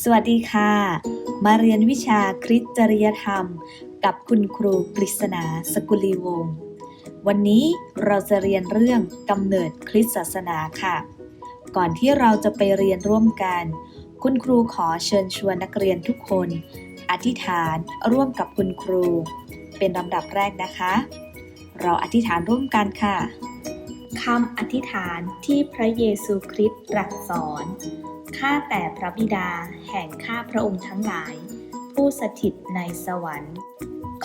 สวัสดีค่ะ มาเรียนวิชาคริสจริยธรรม กับคุณครูกฤษณาสกุลีวงศ์วันนี้เราจะเรียนเรื่องกำเนิดคริสศาสนาค่ะ ก่อนที่เราจะไปเรียนร่วมกัน คุณครูขอเชิญชวนนักเรียนทุกคน อธิษฐานร่วมกับคุณครู เป็นลำดับแรกนะคะ เราอธิษฐานร่วมกันค่ะ คำอธิษฐานที่พระเยซูคริสต์ตรัสสอน ข้าแต่พระบิดาแห่งข้าพระองค์ทั้งหลาย ผู้สถิตในสวรรค์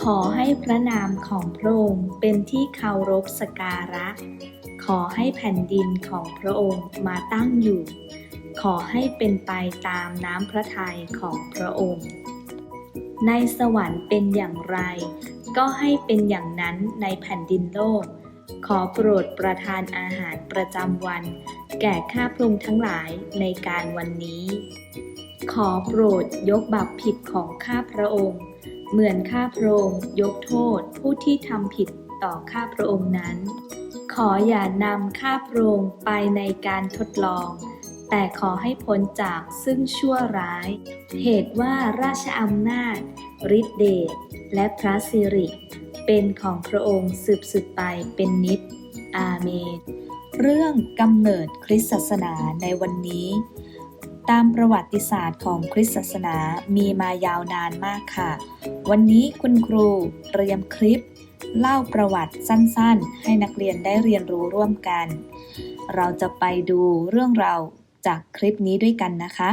ขอให้พระนามของพระองค์เป็นที่เคารพสกการะ ขอให้แผ่นดินของพระองค์มาตั้งอยู่ ขอให้เป็นไปตามน้ำพระทัยของพระองค์ ในสวรรค์เป็นอย่างไร ก็ให้เป็นอย่างนั้นในแผ่นดินโลก ขอโปรดประทานอาหารประจำวัน แก่ข้าพระองค์ทั้งหลายในการวันนี้ ขอโปรดยกบาปผิดของข้าพระองค์ เหมือนข้าพระองค์ยกโทษผู้ที่ทำผิดต่อข้าพระองค์นั้น ขออย่านำข้าพระองค์ไปในการทดลอง แต่ขอให้พ้นจากซึ่งชั่วร้าย เหตุว่าราชอำนาจฤทธิเดชและพระสิริ เป็นของพระองค์สืบสืบไปเป็นนิจอาเมน เรื่องกำเนิดคริสตศาสนาในวันนี้ ตามประวัติศาสตร์ของคริสตศาสนามีมายาวนานมากค่ะ วันนี้คุณครูเตรียมคลิป เล่าประวัติสั้นๆ ให้นักเรียนได้เรียนรู้ร่วมกัน เราจะไปดูเรื่องราวจากคลิปนี้ด้วยกันนะคะ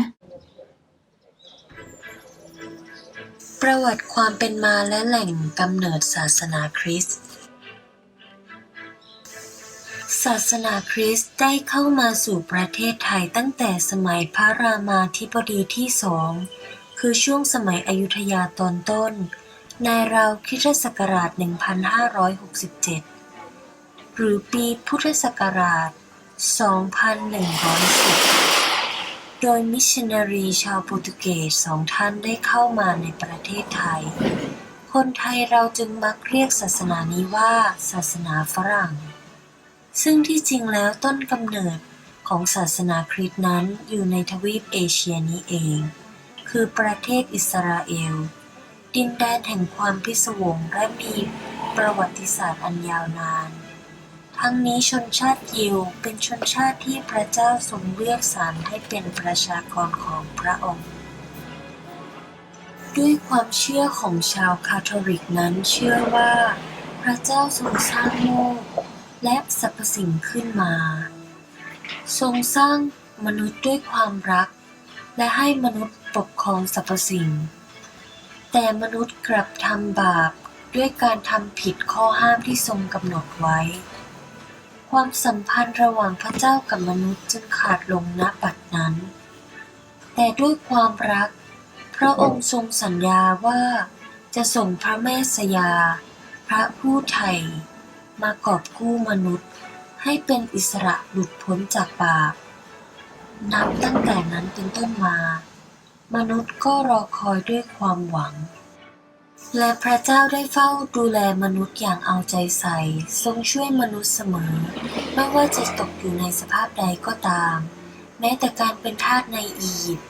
ประวัติความเป็นมาและแหล่งกำเนิดศาสนาคริสต์ ศาสนาคริสต์ได้เข้ามาสู่ประเทศไทยตั้งแต่สมัยพระรามาธิบดีที่สอง คือช่วงสมัยอยุธยาตอนต้น ในราวคริสตศักราช 1567 หรือปีพุทธศักราช 2110 โดยมิชชันนารีชาวโปรตุเกสสองท่านได้เข้ามาในประเทศไทย คนไทยเราจึงมักเรียกศาสนานี้ว่า ศาสนาฝรั่ง ซึ่งที่จริงแล้วต้นกำเนิดของศาสนาคริสต์นั้นอยู่ในทวีปเอเชียนี้เอง คือประเทศอิสราเอล ดินแดนแห่งความพิศวงและมีประวัติศาสตร์อันยาวนาน ทั้งนี้ชนชาติยิวเป็นชนชาติที่พระเจ้าทรงเลือกสรรให้เป็นประชากรของพระองค์ ด้วยความเชื่อของชาวคาทอลิกนั้นเชื่อว่า พระเจ้าทรงสร้างโลกและสรรพสิ่งขึ้นมา ทรงสร้างมนุษย์ด้วยความรัก และให้มนุษย์ปกครองสรรพสิ่ง แต่มนุษย์กลับทำบาปด้วยการทำผิดข้อห้ามที่ทรงกำหนดไว้ ความสัมพันธ์ระหว่างพระเจ้ากับมนุษย์จึงขาดลงณบัดนั้น แต่ด้วยความรัก พระองค์ทรงสัญญาว่าจะส่งพระแม่สยา พระผู้ไถ่มากอบกู้มนุษย์ให้เป็นอิสระหลุดพ้นจากบาป นับตั้งแต่นั้นเป็นต้นมา มนุษย์ก็รอคอยด้วยความหวัง และพระเจ้าได้เฝ้าดูแลมนุษย์อย่างเอาใจใส่ ทรงช่วยมนุษย์เสมอ ไม่ว่าจะตกอยู่ในสภาพใดก็ตาม แม้แต่การเป็นทาสในอียิปต์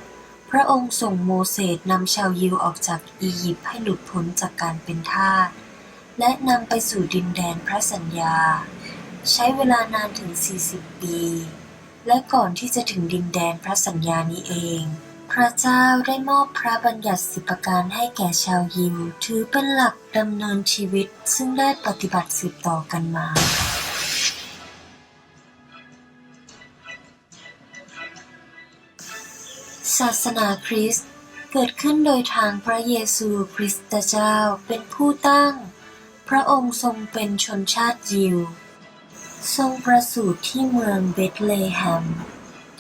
พระองค์ส่งโมเสสนำชาวยิวออกจากอียิปต์ให้หลุดพ้นจากการเป็นทาสและนำไปสู่ดินแดนพระสัญญา ใช้เวลานานถึง 40 ปี และก่อนที่จะถึงดินแดนพระสัญญานี้เอง พระเจ้าได้มอบพระบัญญัติสิบประการให้แก่ชาวยิว ถือเป็นหลักดำเนินชีวิตซึ่งได้ปฏิบัติสืบต่อกันมาศาสนาคริสต์เกิดขึ้นโดยทางพระเยซูคริสต์เจ้าเป็นผู้ตั้ง พระองค์ทรงเป็นชนชาติยิว ทรงประสูติที่เมืองเบธเลแฮม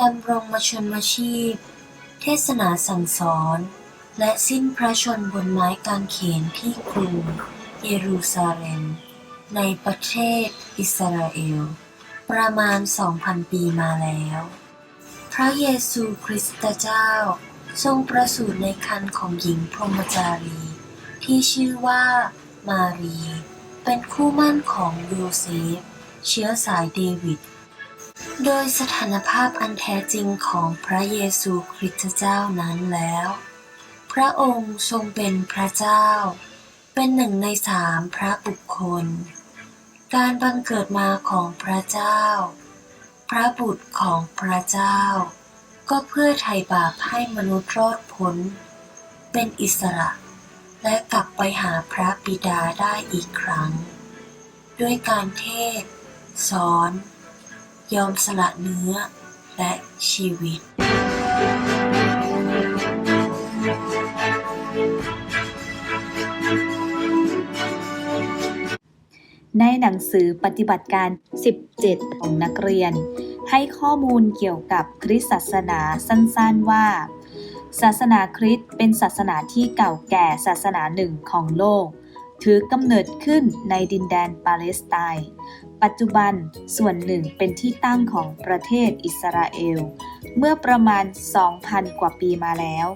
ดำรงมาชนมาชีพ เทศนาสั่งสอน และสิ้นพระชนบนไม้กางเขนที่กรุงเยรูซาเล็ม ในประเทศอิสราเอล ประมาณ 2,000 ปีมาแล้ว พระเยซูคริสต์เจ้า ทรงประสูติในคันของหญิงพรหมจารี ที่ชื่อว่ามารี เป็นคู่มั่นของโยเซฟ เชื้อสายเดวิด โดยสถานภาพอันแท้จริงของพระเยซูคริสต์เจ้านั้นแล้ว พระองค์ทรงเป็นพระเจ้า เป็นหนึ่งในสามพระบุคคล การบังเกิดมาของพระเจ้า พระบุตรของพระเจ้า ก็เพื่อไถ่บาปให้มนุษย์รอดพ้น เป็นอิสระ และกลับไปหาพระบิดาได้อีกครั้ง ด้วยการเทศ สอน ยอมสละเนื้อและชีวิต ในหนังสือปฏิบัติการ 17 ของนักเรียน ให้ข้อมูลเกี่ยวกับคริสตศาสนาสั้นๆว่า ศาสนาคริสต์เป็นศาสนาที่เก่าแก่ศาสนาหนึ่งของโลก ถือกำเนิดขึ้นในดินแดนปาเลสไตน์ ปัจจุบันส่วนหนึ่งเป็นที่ตั้งของประเทศอิสราเอล เมื่อประมาณ 2,000 กว่าปีมาแล้ว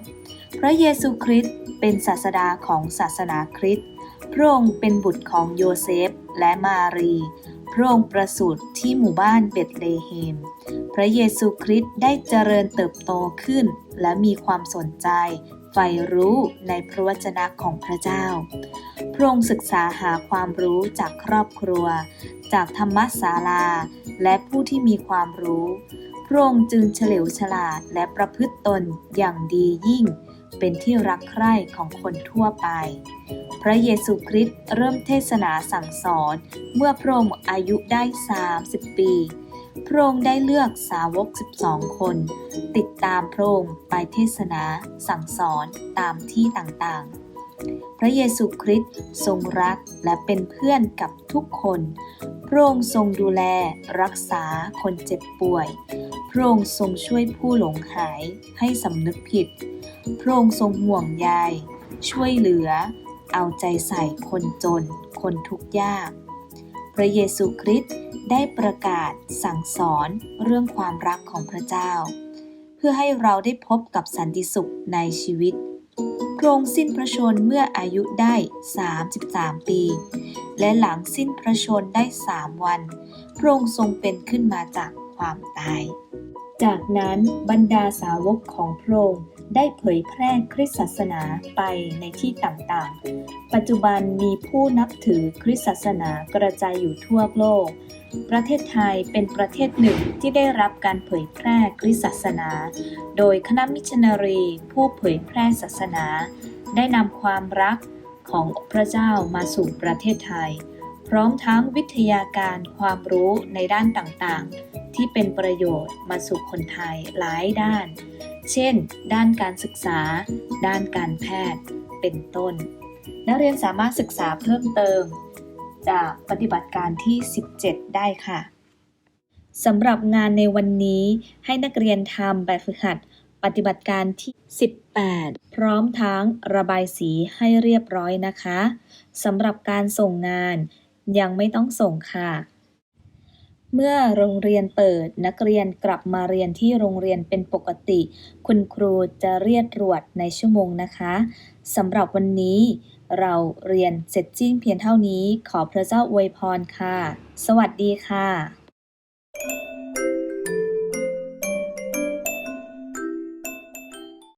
พระเยซูคริสต์เป็นศาสดาของศาสนาคริสต์พระองค์เป็นบุตรของโยเซฟและมารี พระองค์ประสูติที่หมู่บ้านเบธเลเฮม พระเยซูคริสต์ได้เจริญเติบโตขึ้น และมีความสนใจ ใฝ่รู้ในพระวจนะของพระเจ้า พระองค์ศึกษาหาความรู้จากครอบครัว จากธรรมศาลา และผู้ที่มีความรู้ พระองค์จึงเฉลียวฉลาดและประพฤติตนอย่างดียิ่ง เป็นที่รักใคร่ของคนทั่วไป พระเยซูคริสต์เริ่มเทศนาสั่งสอนเมื่อพระองค์อายุได้ 30 ปี พระองค์ได้เลือกสาวก 12 คน ติดตามพระองค์ไปเทศนาสั่งสอนตามที่ต่างๆ พระเยซูคริสต์ทรงรักและเป็นเพื่อนกับทุกคน พระองค์ทรงดูแลรักษาคนเจ็บป่วย พระองค์ทรงช่วยผู้หลงหายให้สำนึกผิด พระองค์ทรงห่วงใยช่วยเหลือ เอาใจใส่คนจน คนทุกข์ยาก ระเยซูคริสต์ได้ประกาศสั่งสอนเรื่องความรักของพระเจ้า เพื่อให้เราได้พบกับสันติสุขในชีวิตพระองค์สิ้นพระชนเมื่ออายุได้ 33 ปี และหลังสิ้นพระชนได้3วันพระองค์ทรงเป็นขึ้นมาจากความตาย จากนั้นบรรดาสาวกของพระองค์ ได้เผยแพร่คริสตศาสนาไปในที่ต่างๆ ปัจจุบันมีผู้นับถือคริสตศาสนากระจายอยู่ทั่วโลก ประเทศไทยเป็นประเทศหนึ่งที่ได้รับการเผยแพร่คริสตศาสนา โดยคณะมิชนนารีผู้เผยแพร่ศาสนา ได้นำความรักของพระเจ้ามาสู่ประเทศไทย พร้อมทั้งวิทยาการความรู้ในด้านต่างๆ ที่เป็นประโยชน์มาสู่คนไทยหลายด้าน เช่น ด้านการศึกษา ด้านการแพทย์ เป็นต้น นักเรียนสามารถศึกษาเพิ่มเติม จากปฏิบัติการที่ 17 ได้ค่ะสำหรับงานในวันนี้ให้นักเรียนทำแบบฝึกหัดปฏิบัติการที่ 18 พร้อมทั้งระบายสีให้เรียบร้อยนะคะ สำหรับการส่งงานยังไม่ต้องส่งค่ะ เมื่อโรงเรียนเปิดนักเรียนกลับมาเรียนที่โรงเรียนเป็นปกติ คุณครูจะเรียกตรวจในชั่วโมงนะคะสำหรับวันนี้ เราเรียนเสร็จสิ้นเพียงเท่านี้ ขอพระเจ้าอวยพรค่ะ สวัสดีค่ะ